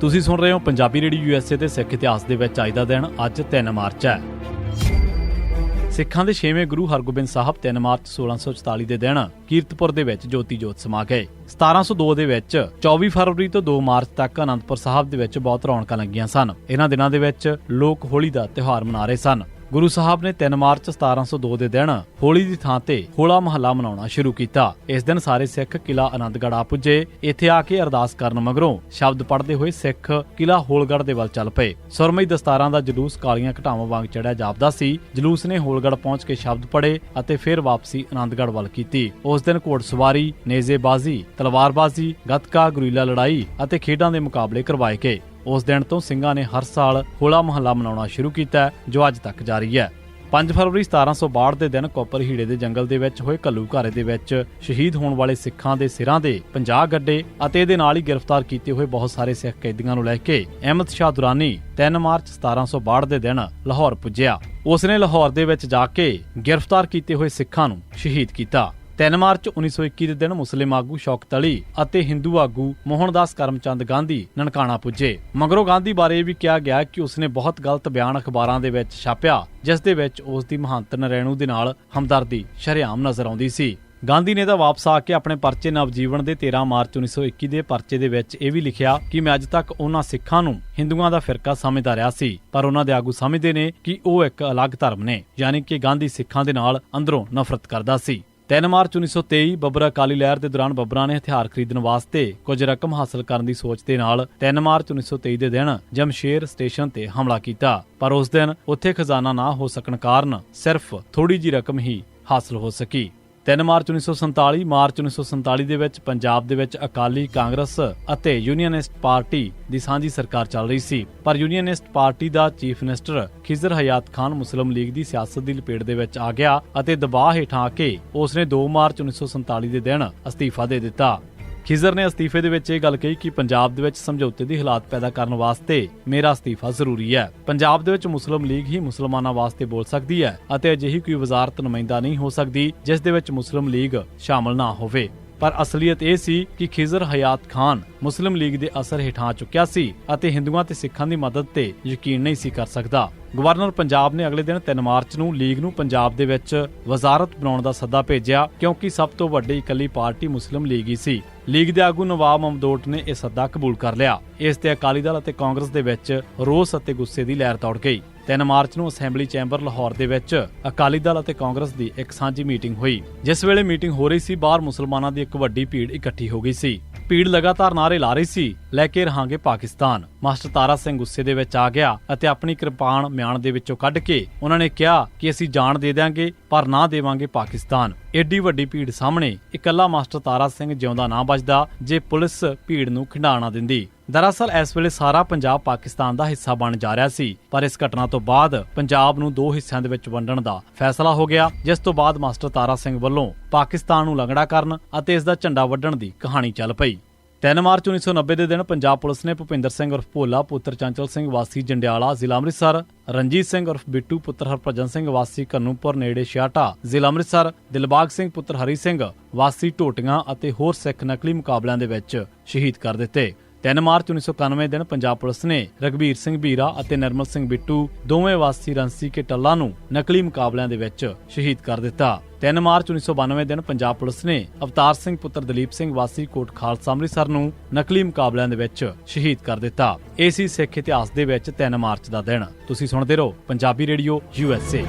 ਤੁਸੀਂ ਸੁਣ ਰਹੇ ਹੋ ਪੰਜਾਬੀ ਰੇਡੀਓ ਯੂਐਸਏ ਤੇ ਸਿੱਖ ਇਤਿਹਾਸ ਦੇ ਵਿੱਚ ਅੱਜ ਦਾ ਦਿਨ, ਅੱਜ 3 ਮਾਰਚ ਹੈ। ਸਿੱਖਾਂ ਦੇ 6ਵੇਂ ਗੁਰੂ ਹਰਗੋਬਿੰਦ ਸਾਹਿਬ 3 ਮਾਰਚ 1644 ਦੇ ਦਿਨ ਕੀਰਤਪੁਰ ਦੇ ਵਿੱਚ ਜੋਤੀ ਜੋਤ ਸਮਾ ਗਏ। 1702 ਦੇ ਵਿੱਚ 24 ਫਰਵਰੀ ਤੋਂ 2 ਮਾਰਚ ਤੱਕ ਅਨੰਦਪੁਰ ਸਾਹਿਬ ਦੇ ਵਿੱਚ ਬਹੁਤ ਰੌਣਕਾਂ ਲੱਗੀਆਂ ਸਨ। ਇਹਨਾਂ ਦਿਨਾਂ ਦੇ ਵਿੱਚ ਲੋਕ ਹੋਲੀ ਦਾ ਤਿਉਹਾਰ ਮਨਾ ਰਹੇ ਸਨ। ਗੁਰੂ ਸਾਹਿਬ ਨੇ 3 ਮਾਰਚ 1702 ਦੇ ਦਿਨ ਹੋਲੀ ਦੀ ਥਾਂ ਤੇ ਹੋਲਾ ਮਹੱਲਾ ਮਨਾਉਣਾ ਸ਼ੁਰੂ ਕੀਤਾ। ਇਸ ਦਿਨ ਸਾਰੇ ਸਿੱਖ ਕਿਲਾ ਆਨੰਦਗੜ੍ਹ ਆ ਪੁੱਜੇ। ਇੱਥੇ ਆ ਕੇ ਅਰਦਾਸ ਕਰਨ ਮਗਰੋਂ ਸ਼ਬਦ ਪੜ੍ਹਦੇ ਹੋਏ ਸਿੱਖ ਕਿਲਾ ਹੋਲਗੜ੍ਹ ਦੇ ਵੱਲ ਚੱਲ ਪਏ। ਸੁਰਮਈ ਦਸਤਾਰਾਂ ਦਾ ਜਲੂਸ ਕਾਲੀਆਂ ਘਟਾਵਾਂ ਵਾਂਗ ਚੜਿਆ ਜਾਪਦਾ ਸੀ। ਜਲੂਸ ਨੇ ਹੋਲਗੜ੍ਹ ਪਹੁੰਚ ਕੇ ਸ਼ਬਦ ਪੜ੍ਹੇ ਅਤੇ ਫਿਰ ਵਾਪਸੀ ਆਨੰਦਗੜ੍ਹ ਵੱਲ ਕੀਤੀ। ਉਸ ਦਿਨ ਘੋੜਸਵਾਰੀ, ਨੇਜ਼ੇਬਾਜ਼ੀ, ਤਲਵਾਰਬਾਜ਼ੀ, ਗੱਤਕਾ, ਗੁਰੀਲਾ ਲੜਾਈ ਅਤੇ ਖੇਡਾਂ ਦੇ ਮੁਕਾਬਲੇ ਕਰਵਾਏ ਗਏ। ਉਸ ਦਿਨ ਤੋਂ ਸਿੰਘਾਂ ਨੇ ਹਰ ਸਾਲ ਹੋਲਾ ਮਹੱਲਾ ਮਨਾਉਣਾ ਸ਼ੁਰੂ ਕੀਤਾ ਜੋ ਅੱਜ ਤੱਕ ਜਾਰੀ ਹੈ। 5 ਫਰਵਰੀ 1762 ਦੇ ਦਿਨ ਕੋਪਰ ਹੀੜੇ ਦੇ ਜੰਗਲ ਦੇ ਵਿੱਚ ਹੋਏ ਕੱਲੂ ਘਾਰੇ ਦੇ ਵਿੱਚ ਸ਼ਹੀਦ ਹੋਣ ਵਾਲੇ ਸਿੱਖਾਂ ਦੇ ਸਿਰਾਂ ਦੇ 50 ਗੱਡੇ ਅਤੇ ਇਹਦੇ ਨਾਲ ਹੀ ਗ੍ਰਿਫਤਾਰ ਕੀਤੇ ਹੋਏ ਬਹੁਤ ਸਾਰੇ ਸਿੱਖ ਕੈਦੀਆਂ ਨੂੰ ਲੈ ਕੇ ਅਹਿਮਦ ਸ਼ਾਹ ਦੁਰਾਨੀ 3 ਮਾਰਚ 1762 ਦੇ ਦਿਨ ਲਾਹੌਰ ਪੁੱਜਿਆ। ਉਸ ਨੇ ਲਾਹੌਰ ਦੇ ਵਿੱਚ ਜਾ ਕੇ ਗ੍ਰਿਫਤਾਰ ਕੀਤੇ ਹੋਏ ਸਿੱਖਾਂ ਨੂੰ ਸ਼ਹੀਦ ਕੀਤਾ। 3 ਮਾਰਚ 1921 ਦੇ ਦਿਨ ਮੁਸਲਿਮ ਆਗੂ ਸ਼ੌਕਤ ਅਲੀ ਅਤੇ ਹਿੰਦੂ ਆਗੂ ਮੋਹਨਦਾਸ ਕਰਮਚੰਦ ਗਾਂਧੀ ਨਨਕਾਣਾ ਪੁੱਜੇ। ਮਗਰੋਂ ਗਾਂਧੀ ਬਾਰੇ ਇਹ ਵੀ ਕਿਹਾ ਗਿਆ ਕਿ ਉਸਨੇ ਬਹੁਤ ਗਲਤ ਬਿਆਨ ਅਖਬਾਰਾਂ ਦੇ ਵਿੱਚ ਛਾਪਿਆ, ਜਿਸ ਦੇ ਵਿੱਚ ਉਸ ਦੀ ਮਹੰਤ ਨਰੈਣੂ ਦੇ ਨਾਲ ਹਮਦਰਦੀ ਸ਼ਰੇਆਮ ਨਜ਼ਰ ਆਉਂਦੀ ਸੀ। ਗਾਂਧੀ ਨੇ ਤਾਂ ਵਾਪਸ ਆ ਕੇ ਆਪਣੇ ਪਰਚੇ ਨਵਜੀਵਨ ਦੇ 13 ਮਾਰਚ 1921 ਦੇ ਪਰਚੇ ਦੇ ਵਿੱਚ ਇਹ ਵੀ ਲਿਖਿਆ ਕਿ ਮੈਂ ਅੱਜ ਤੱਕ ਉਹਨਾਂ ਸਿੱਖਾਂ ਨੂੰ ਹਿੰਦੂਆਂ ਦਾ ਫਿਰਕਾ ਸਮਝਦਾ ਰਿਹਾ ਸੀ, ਪਰ ਉਹਨਾਂ ਦੇ ਆਗੂ ਸਮਝਦੇ ਨੇ ਕਿ ਉਹ ਇੱਕ ਅਲੱਗ ਧਰਮ ਨੇ, ਯਾਨੀ ਕਿ ਗਾਂਧੀ ਸਿੱਖਾਂ ਦੇ ਨਾਲ ਅੰਦਰੋਂ ਨਫ਼ਰਤ ਕਰਦਾ ਸੀ। 3 ਮਾਰਚ 1923 ਬੱਬਰ ਅਕਾਲੀ ਲਹਿਰ ਦੇ ਦੌਰਾਨ ਬੱਬਰਾਂ ਨੇ ਹਥਿਆਰ ਖਰੀਦਣ ਵਾਸਤੇ ਕੁਝ ਰਕਮ ਹਾਸਲ ਕਰਨ ਦੀ ਸੋਚ ਦੇ ਨਾਲ 3 ਮਾਰਚ 1923 ਦੇ ਦਿਨ ਜਮਸ਼ੇਰ ਸਟੇਸ਼ਨ ਤੇ ਹਮਲਾ ਕੀਤਾ। ਪਰ ਉਸ ਦਿਨ ਉੱਥੇ ਖਜ਼ਾਨਾ ਨਾ ਹੋ ਸਕਣ ਕਾਰਨ ਸਿਰਫ ਥੋੜੀ ਜੀ ਰਕਮ ਹੀ ਹਾਸਲ ਹੋ ਸਕੀ। 3 ਮਾਰਚ 1947 ਮਾਰਚ 1947 ਦੇ ਵਿੱਚ ਪੰਜਾਬ ਦੇ ਵਿੱਚ ਅਕਾਲੀ ਕਾਂਗਰਸ ਅਤੇ ਯੂਨੀਅਨਿਸਟ ਪਾਰਟੀ ਦੀ ਸਾਂਝੀ ਸਰਕਾਰ ਚੱਲ ਰਹੀ ਸੀ। ਪਰ ਯੂਨੀਅਨਿਸਟ ਪਾਰਟੀ ਦਾ chief minister Khizar Hayat Khan Muslim League ਦੀ ਸਿਆਸਤ ਦੀ ਲਪੇਟ ਦੇ ਵਿੱਚ ਆ ਗਿਆ ਅਤੇ ਦਬਾਅ ਹੇਠਾਂ ਆ ਕੇ ਉਸ ਨੇ 2 ਮਾਰਚ 1947 ਦੇ ਦਿਨ ਅਸਤੀਫਾ ਦੇ ਦਿੱਤਾ। ਖਿਜ਼ਰ ਨੇ ਅਸਤੀਫੇ ਦੇ ਵਿੱਚ ਇਹ ਗੱਲ ਕਹੀ ਕਿ ਪੰਜਾਬ ਦੇ ਵਿੱਚ ਸਮਝੌਤੇ ਦੀ ਹਾਲਾਤ ਪੈਦਾ ਕਰਨ ਵਾਸਤੇ ਮੇਰਾ ਅਸਤੀਫਾ ਜ਼ਰੂਰੀ ਹੈ। ਪੰਜਾਬ ਦੇ ਵਿੱਚ ਮੁਸਲਿਮ ਲੀਗ ਹੀ ਮੁਸਲਮਾਨਾਂ ਵਾਸਤੇ ਬੋਲ ਸਕਦੀ ਹੈ ਅਤੇ ਅਜਿਹੀ ਕੋਈ ਵਜ਼ਾਰਤ ਨੁਮਾਇੰਦਾ ਨਹੀਂ ਹੋ ਸਕਦੀ ਜਿਸ ਦੇ ਵਿੱਚ ਮੁਸਲਿਮ ਲੀਗ ਸ਼ਾਮਲ ਨਾ ਹੋਵੇ। ਪਰ ਅਸਲੀਅਤ ਇਹ ਸੀ ਕਿ ਖਿਜ਼ਰ ਹਯਾਤ ਖਾਨ ਮੁਸਲਿਮ ਲੀਗ ਦੇ ਅਸਰ ਹੇਠਾਂ ਆ ਚੁੱਕਿਆ ਸੀ ਅਤੇ ਹਿੰਦੂਆਂ ਤੇ ਸਿੱਖਾਂ ਦੀ ਮਦਦ ਤੇ ਯਕੀਨ ਨਹੀਂ ਸੀ ਕਰ ਸਕਦਾ। ਗਵਰਨਰ ਪੰਜਾਬ ਨੇ ਅਗਲੇ ਦਿਨ 3 ਮਾਰਚ ਨੂੰ ਲੀਗ ਨੂੰ ਪੰਜਾਬ ਦੇ ਵਿੱਚ ਵਜ਼ਾਰਤ ਬਣਾਉਣ ਦਾ ਸੱਦਾ ਭੇਜਿਆ ਕਿਉਂਕਿ ਸਭ ਤੋਂ ਵੱਡੀ ਇਕੱਲੀ ਪਾਰਟੀ ਮੁਸਲਿਮ ਲੀਗ ਹੀ ਸੀ। ਲੀਗ ਦੇ ਆਗੂ ਨਵਾਬ ਮਮਦੋਟ ਨੇ ਇਹ ਸੱਦਾ ਕਬੂਲ ਕਰ ਲਿਆ। ਇਸ ਤੇ ਅਕਾਲੀ ਦਲ ਅਤੇ ਕਾਂਗਰਸ ਦੇ ਵਿੱਚ ਰੋਸ ਅਤੇ ਗੁੱਸੇ ਦੀ ਲਹਿਰ ਦੌੜ ਗਈ। 3 ਮਾਰਚ ਨੂੰ ਅਸੈਂਬਲੀ ਚੈਂਬਰ ਲਾਹੌਰ ਦੇ ਵਿੱਚ ਅਕਾਲੀ ਦਲ ਅਤੇ ਕਾਂਗਰਸ ਦੀ ਇੱਕ ਸਾਂਝੀ ਮੀਟਿੰਗ ਹੋਈ, ਜਿਸ ਵੇਲੇ ਮੀਟਿੰਗ ਹੋ ਰਹੀ ਸੀ, ਬਾਹਰ ਮੁਸਲਮਾਨਾਂ ਦੀ ਇੱਕ ਵੱਡੀ ਭੀੜ ਇਕੱਠੀ ਹੋ ਗਈ ਸੀ। ਭੀੜ ਲਗਾਤਾਰ ਨਾਰੇ ਲਾ ਰਹੀ ਸੀ, ਲੈ ਕੇ ਰਹਾਂਗੇ ਪਾਕਿਸਤਾਨ। ਮਾਸਟਰ ਤਾਰਾ ਸਿੰਘ ਗੁੱਸੇ ਦੇ ਵਿੱਚ ਆ ਗਿਆ ਅਤੇ ਆਪਣੀ ਕਿਰਪਾਨ ਮਿਆਨ ਦੇ ਵਿੱਚੋਂ ਕੱਢ ਕੇ ਉਹਨਾਂ ਨੇ ਕਿਹਾ ਕਿ ਅਸੀਂ ਜਾਨ ਦੇ ਦਿਆਂਗੇ, ਪਰ ਨਾ ਦੇਵਾਂਗੇ ਪਾਕਿਸਤਾਨ। ਏਡੀ ਵੱਡੀ ਭੀੜ ਸਾਹਮਣੇ ਇਕੱਲਾ ਮਾਸਟਰ ਤਾਰਾ ਸਿੰਘ ਜਿਉਂਦਾ ਨਾ ਬਚਦਾ, ਜੇ ਪੁਲਿਸ ਭੀੜ ਨੂੰ ਖਿੰਡਾ ਨਾ ਦਿੰਦੀ। ਦਰਅਸਲ ਇਸ ਵੇਲੇ ਸਾਰਾ ਪੰਜਾਬ ਪਾਕਿਸਤਾਨ ਦਾ ਹਿੱਸਾ ਬਣ ਜਾ ਰਿਹਾ ਸੀ, ਪਰ ਇਸ ਘਟਨਾ ਤੋਂ ਬਾਅਦ ਪੰਜਾਬ ਨੂੰ ਦੋ ਹਿੱਸਿਆਂ ਦੇ ਵਿੱਚ ਵੰਡਣ ਦਾ ਫੈਸਲਾ ਹੋ ਗਿਆ, ਜਿਸ ਤੋਂ ਬਾਅਦ ਮਾਸਟਰ ਤਾਰਾ ਸਿੰਘ ਵੱਲੋਂ ਪਾਕਿਸਤਾਨ ਨੂੰ ਲੰਗੜਾ ਕਰਨ ਅਤੇ ਇਸ ਦਾ ਝੰਡਾ ਵੱਢਣ ਦੀ ਕਹਾਣੀ ਚੱਲ ਪਈ। 3 ਮਾਰਚ 1990 ਦੇ ਦਿਨ ਪੰਜਾਬ ਪੁਲਿਸ ਨੇ ਭੁਪਿੰਦਰ ਸਿੰਘ ਉਰਫ ਭੋਲਾ, ਪੁੱਤਰ ਚੰਚਲ ਸਿੰਘ ਵਾਸੀ ਜੰਡਿਆਲਾ, ਜ਼ਿਲ੍ਹਾ ਅੰਮ੍ਰਿਤਸਰ, ਰਣਜੀਤ ਸਿੰਘ ਉਰਫ ਬਿੱਟੂ, ਪੁੱਤਰ ਹਰਭਜਨ ਸਿੰਘ ਵਾਸੀ ਕੰਨੂਪੁਰ, ਨੇੜੇ ਛਿਆਟਾ, ਜ਼ਿਲ੍ਹਾ ਅੰਮ੍ਰਿਤਸਰ, ਦਿਲਬਾਗ ਸਿੰਘ, ਪੁੱਤਰ ਹਰੀ ਸਿੰਘ ਵਾਸੀ ਟੋਟੀਆਂ ਅਤੇ ਹੋਰ ਸਿੱਖ ਨਕਲੀ ਮੁਕਾਬਲਿਆਂ ਦੇ ਵਿੱਚ ਸ਼ਹੀਦ ਕਰ ਦਿੱਤੇ। 3 ਮਾਰਚ 1991 ਦਿਨ ਪੰਜਾਬ ਪੁਲਿਸ ਨੇ ਰਗਵੀਰ ਸਿੰਘ ਬੀਰਾ ਅਤੇ ਨਰਮਲ ਸਿੰਘ ਬਿੱਟੂ ਦੋਵੇਂ ਵਾਸੀ ਰੰਸੀ ਕੇ ਟੱਲਾ ਨੂੰ ਨਕਲੀ ਮੁਕਾਬਲਿਆਂ ਦੇ ਵਿੱਚ ਸ਼ਹੀਦ ਕਰ ਦਿੱਤਾ। 3 ਮਾਰਚ 1992 ਦਿਨ ਪੰਜਾਬ ਪੁਲਿਸ ਨੇ ਅਵਤਾਰ ਸਿੰਘ ਪੁੱਤਰ ਦਲੀਪ ਸਿੰਘ ਵਾਸੀ ਕੋਟ ਖਾਲਸਾ ਅੰਮ੍ਰਿਤਸਰ ਨੂੰ ਨਕਲੀ ਮੁਕਾਬਲਿਆਂ ਦੇ ਵਿੱਚ ਸ਼ਹੀਦ ਕਰ ਦਿੱਤਾ। ਇਹ ਸੀ ਸਿੱਖ ਇਤਿਹਾਸ ਦੇ ਵਿੱਚ 3 ਮਾਰਚ ਦਾ ਦਿਨ। ਤੁਸੀਂ ਸੁਣਦੇ ਰਹੋ ਪੰਜਾਬੀ ਰੇਡੀਓ ਯੂਐਸਏ